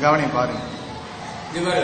கொஞ்சம் கவனி பாருங்க. இது மாதிரி